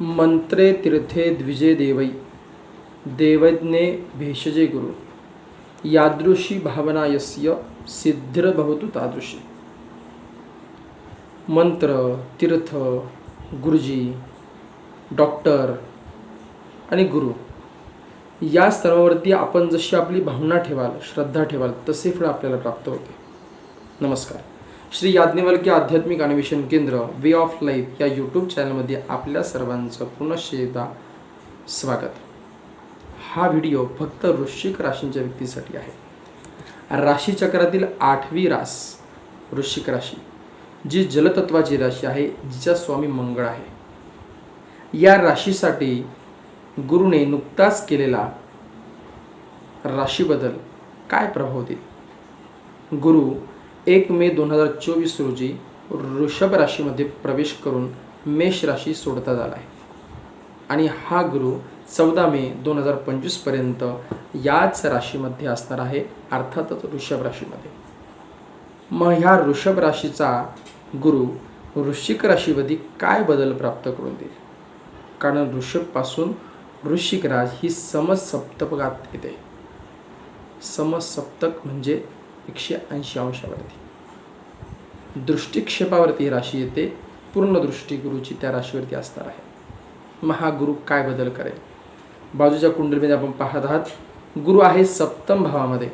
मंत्रे तीर्थे द्विजे देवै। देवज्ञे भेषजे गुरु। यादृशी भावना यस्य सिद्धिर्भवतु तादृशी। मंत्र तीर्थ गुरुजी डॉक्टर आणि गुरु। या सर्वावरती आपण जशी आपली भावना ठेवाल श्रद्धा ठेवाल तसे फळ आपल्याला प्राप्त होते। नमस्कार। Shri Yajnavalkya Adhyatmik Anveshan Kendra way of life या यूट्यूब चॅनलमध्ये आपल्या सर्वांचं पुनश्च एकदा स्वागत. हा व्हिडिओ फक्त वृश्चिक राशींच्या व्यक्तीसाठी आहे. राशीचक्रातील आठवी रास वृश्चिक राशी जी जलतत्वाची राशी आहे जिचा स्वामी मंगळ आहे. या राशीसाठी गुरुने नुकताच केलेला राशीबदल काय प्रभाव देईल? गुरु एक मे दोन हजार चोवीस रोजी वृषभ राशीमध्ये प्रवेश करून मेष राशी सोडता झाला आहे. आणि हा गुरु चौदा मे दोन हजार पंचवीसपर्यंत याच राशीमध्ये असणार आहे अर्थातच वृषभ राशीमध्ये. मग ह्या वृषभ राशीचा गुरु वृश्चिक राशीमध्ये काय बदल प्राप्त करून देईल? कारण वृषभपासून वृश्चिक राज ही समसप्तकात येते. समसप्तक म्हणजे एकशे ऐंशी अंशावरती. दृष्टिक्षेपावरती ही राशी येते. पूर्ण दृष्टी गुरुची त्या राशीवरती असणार आहे. महागुरु काय बदल करेल? बाजूच्या कुंडलीमध्ये आपण पाहत आहात गुरु आहे सप्तम भावामध्ये.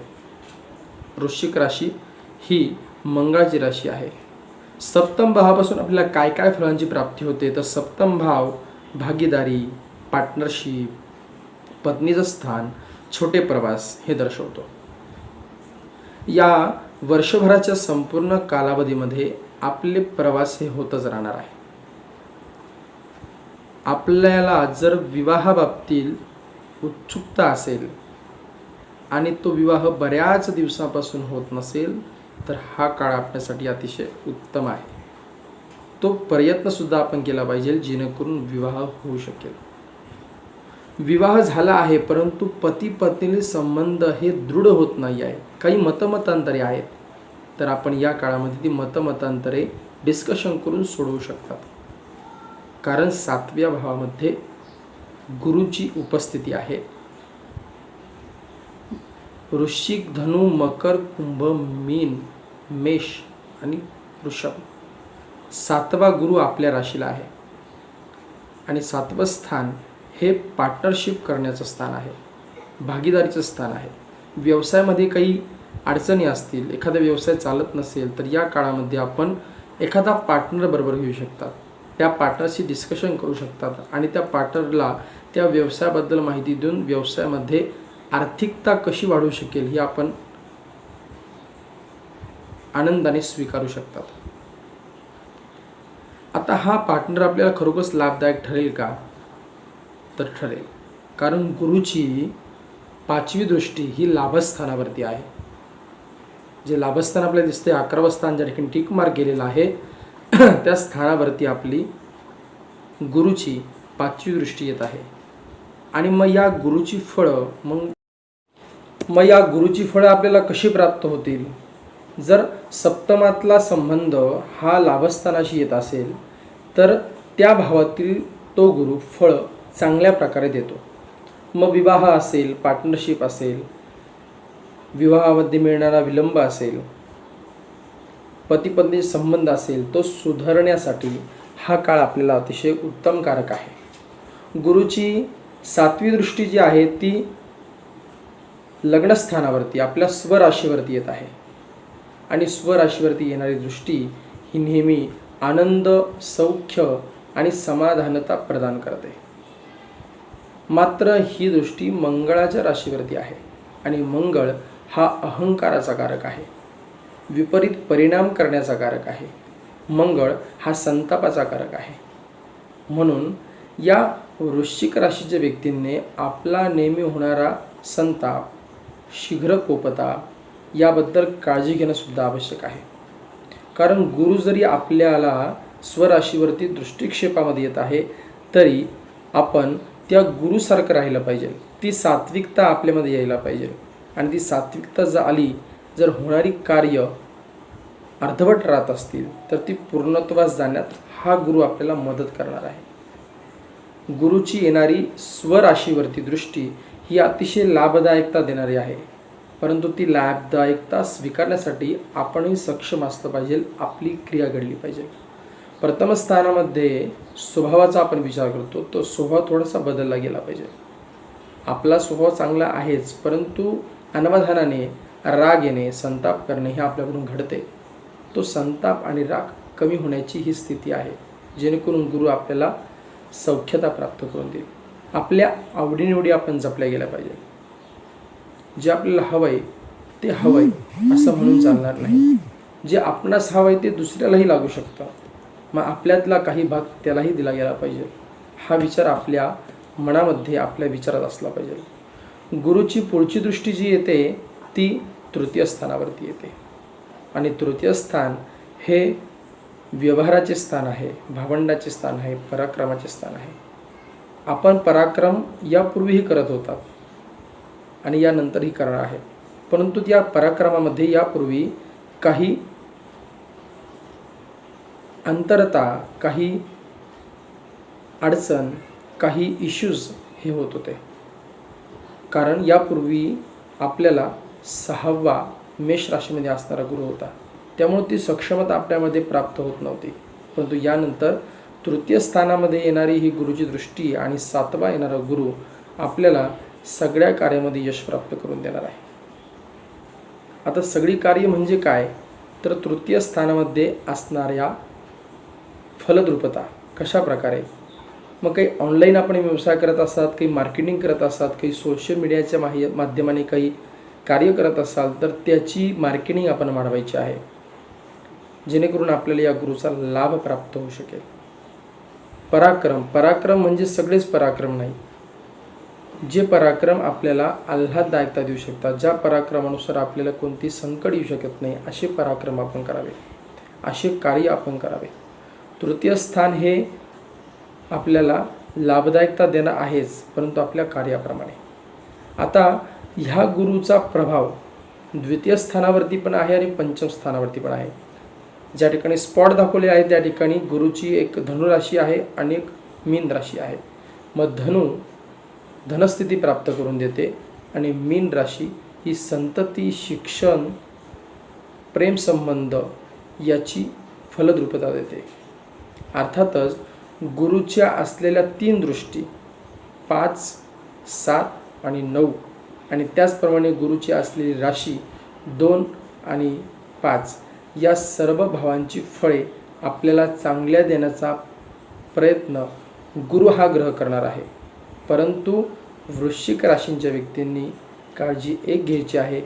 वृश्चिक राशी ही मंगळाची राशी आहे. सप्तम भावापासून आपल्याला काय काय फळांची प्राप्ती होते? तर सप्तम भाव भागीदारी पार्टनरशिप पत्नीचं स्थान छोटे प्रवास हे दर्शवतो. या वर्षभराच्या संपूर्ण कालावधीमध्ये आपले प्रवास हे होतच राहणार आहे. आपल्याला जर विवाहाबाबतील उत्सुकता असेल आणि तो विवाह बऱ्याच दिवसापासून होत नसेल तर हा काळ आपल्यासाठी अतिशय उत्तम आहे. तो प्रयत्नसुद्धा आपण केला पाहिजे जेणेकरून विवाह होऊ शकेल. विवाह झाला आहे परंतु पती पत्नीले संबंध हे दृढ होत नाही आहे. काही मतमतांतरे आहेत. तर आपण या काळामध्ये ती मतमतांतरे डिस्कशन करून सोडवू शकतात. कारण सातव्या भावामध्ये गुरुची उपस्थिती आहे. वृश्चिक धनु मकर कुंभ मीन मेष आणि वृषभ. सातवा गुरु आपल्या राशीला आहे. आणि सातवं स्थान हे पार्टनरशिप करण्याचं स्थान आहे. भागीदारीचं स्थान आहे. व्यवसायामध्ये काही अडचणी असतील एखादा व्यवसाय चालत नसेल तर या काळामध्ये आपण एखादा पार्टनर बरोबर घेऊ शकतात. त्या पार्टनरशी डिस्कशन करू शकतात आणि त्या पार्टनरला त्या व्यवसायाबद्दल माहिती देऊन व्यवसायामध्ये आर्थिकता कशी वाढू शकेल ही आपण आनंदाने स्वीकारू शकतात. आता हा पार्टनर आपल्याला खरोखरच लाभदायक ठरेल का? तर ठरेल. कारण गुरुची पाचवी दृष्टी ही लाभस्थानावरती आहे. जे लाभस्थान आपल्याला दिसते अकरावं स्थान ज्या ठिकाणी टिक मार्क गेलेला आहे त्या स्थानावरती आपली गुरुची पाचवी दृष्टी येत आहे. आणि मग या गुरुची फळं मग मग या गुरुची फळं आपल्याला कशी प्राप्त होतील? जर सप्तमातला संबंध हा लाभस्थानाशी येत असेल तर त्या भावातील तो गुरु फळं चांगल्या प्रकारे देतो. मग विवाह असेल पार्टनरशिप असेल विवाहामध्ये मिळणारा विलंब असेल पती पत्नी संबंध असेल तो सुधारण्यासाठी हा काळ आपल्याला अतिशय उत्तमकारक आहे. गुरुची सातवी दृष्टी जी आहे ती लग्नस्थानावरती आपल्या स्वराशीवरती येत आहे. आणि स्वराशीवरती येणारी दृष्टी ही नेहमी आनंद सौख्य आणि समाधानता प्रदान करते. मात्र ही दृष्टी मंगळाच्या राशीवरती आहे आणि मंगळ हा अहंकाराचा कारक आहे. विपरीत परिणाम करण्याचा कारक आहे. मंगळ हा संतापाचा कारक आहे. म्हणून या वृश्चिक राशीच्या व्यक्तींनी आपला नेहमी होणारा संताप शीघ्रकोपता याबद्दल काळजी घेणं सुद्धा आवश्यक आहे. कारण गुरु जरी आपल्याला स्वराशीवरती दृष्टिक्षेपामध्ये येत आहे तरी आपण त्या गुरुसारखं राहिलं पाहिजे. ती सात्विकता आपल्यामध्ये यायला पाहिजे. आणि ती सात्विकता जर आली जर होणारी कार्य अर्धवट राहत असतील तर ती पूर्णत्वास जाण्यात हा गुरु आपल्याला मदत करणार आहे. गुरुची येणारी स्वराशीवरती दृष्टी ही अतिशय लाभदायकता देणारी आहे. परंतु ती लाभदायकता स्वीकारण्यासाठी आपणही सक्षम असलं पाहिजे आपली क्रिया घडली पाहिजे. प्रथम स्थानामध्ये स्वभावाचा आपण विचार करतो तो स्वभाव थोडासा बदलला गेला पाहिजे. आपला स्वभाव चांगला आहेच परंतु अनवधानाने राग येणे संताप करणे हे आपल्याकडून घडते. तो संताप आणि राग कमी होण्याची ही स्थिती आहे जेणेकरून गुरु आपल्याला सौख्यता प्राप्त करून देईल. आपल्या आवडीनिवडी आपण जपल्या गेल्या पाहिजे. जे आपल्याला हवंय ते हवंय असं म्हणून चालणार नाही. जे आपणास हवंय ते दुसऱ्यालाही लागू शकतं. मग आपल्यातला काही भाग त्यालाही दिला गेला पाहिजे. हा विचार आपल्या मनामध्ये आपल्या विचारात असला पाहिजे. गुरुची पुढची दृष्टी जी येते ती तृतीय स्थानावरती येते. आणि तृतीय स्थान हे व्यवहाराचे स्थान आहे भावंडाचे स्थान आहे पराक्रमाचे स्थान आहे. आपण पराक्रम यापूर्वीही करत होतात आणि यानंतरही करणार आहे परंतु त्या पराक्रमामध्ये यापूर्वी काही अंतरता काही अडचण काही इश्यूज हे होत होते. कारण यापूर्वी आपल्याला सहावा मेष राशीमध्ये असणारा गुरु होता. त्यामुळे ती सक्षमता आपल्यामध्ये प्राप्त होत नव्हती. परंतु यानंतर तृतीय स्थानामध्ये येणारी ही गुरुची दृष्टी आणि सातवा येणारा गुरु आपल्याला सगळ्या कार्यामध्ये यश प्राप्त करून देणार आहे. आता सगळी कार्य म्हणजे काय? तर तृतीय स्थानामध्ये असणाऱ्या फलद्रुपता कशा प्रकारे मग काही ऑनलाईन आपण व्यवसाय करत असतात काही मार्केटिंग करत असतात काही सोशल मीडियाच्या माहि माध्यमाने काही कार्य करत असाल तर त्याची मार्केटिंग आपण वाढवायची आहे. जेणेकरून आपल्याला या गुरुचा लाभ प्राप्त होऊ शकेल. पराक्रम पराक्रम म्हणजे सगळेच पराक्रम नाही. जे पराक्रम आपल्याला आल्हाददायकता देऊ शकतात ज्या पराक्रमानुसार आपल्याला कोणती संकट येऊ शकत नाही असे पराक्रम आपण करावे. असे कार्य आपण करावे. तृतीय स्थान हे आपल्याला लाभदायकता देणं आहेच परंतु आपल्या कार्याप्रमाणे. आता ह्या गुरुचा प्रभाव द्वितीय स्थानावरती पण आहे आणि पंचम स्थानावरती पण आहे. ज्या ठिकाणी स्पॉट दाखवले आहे त्या ठिकाणी गुरुची एक धनुराशी आहे आणि एक मीन राशी आहे. मग धनु धनस्थिती प्राप्त करून देते आणि मीन राशी ही संतती शिक्षण प्रेमसंबंध याची फलद्रुपता देते. अर्थातच गुरुच्या असलेल्या तीन दृष्टी पाच सात आणि नऊ. आणि त्याचप्रमाणे गुरुची असलेली राशी दोन आणि पाच. या सर्व भावांची फळे आपल्याला चांगल्या देण्याचा प्रयत्न गुरु हा ग्रह करणार आहे. परंतु वृश्चिक राशींच्या व्यक्तींनी काळजी एक घ्यायची आहे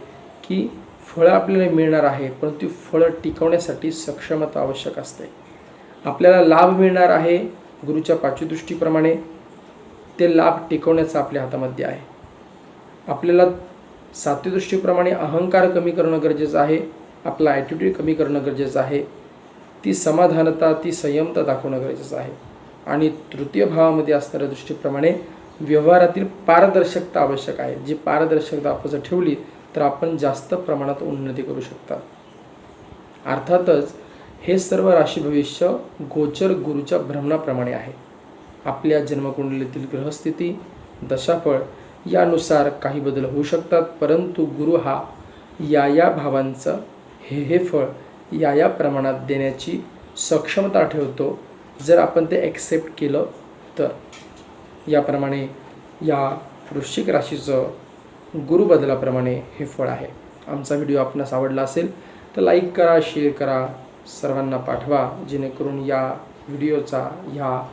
की फळं आपल्याला मिळणार आहे परंतु फळं टिकवण्यासाठी सक्षमता आवश्यक असते. आपल्याला लाभ मिळणार आहे गुरुच्या पाचवीदृष्टीप्रमाणे ते लाभ टिकवण्याचं आपल्या हातामध्ये आहे. आपल्याला सातवीदृष्टीप्रमाणे अहंकार कमी करणं गरजेचं आहे. आपला ॲटिट्यूड कमी करणं गरजेचं आहे. ती समाधानता ती संयमता दाखवणं गरजेचं आहे. आणि तृतीय भावामध्ये असणाऱ्या दृष्टीप्रमाणे व्यवहारातील पारदर्शकता आवश्यक आहे. जी पारदर्शकता आपण जर ठेवली तर आपण जास्त प्रमाणात उन्नती करू शकता. अर्थातच हे सर्व राशी भविष्य गोचर गुरुच्या भ्रमणाप्रमाणे आहे. आपल्या जन्मकुंडलीतील ग्रहस्थिती दशाफळ यानुसार काही बदल होऊ शकतात परंतु गुरु हा या या भावांचं हे हे फळ या या प्रमाणात देण्याची सक्षमता ठेवतो. जर आपण ते ॲक्सेप्ट केलं तर. याप्रमाणे या वृश्चिक राशीचं गुरु बदलाप्रमाणे हे फळ आहे. आमचा व्हिडिओ आपणास आवडला असेल तर लाईक करा शेअर करा सर्वांना पाठवा जेणेकरून या व्हिडिओचा ह्या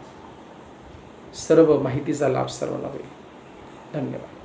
सर्व माहितीचा लाभ सर्वांना होईल. धन्यवाद.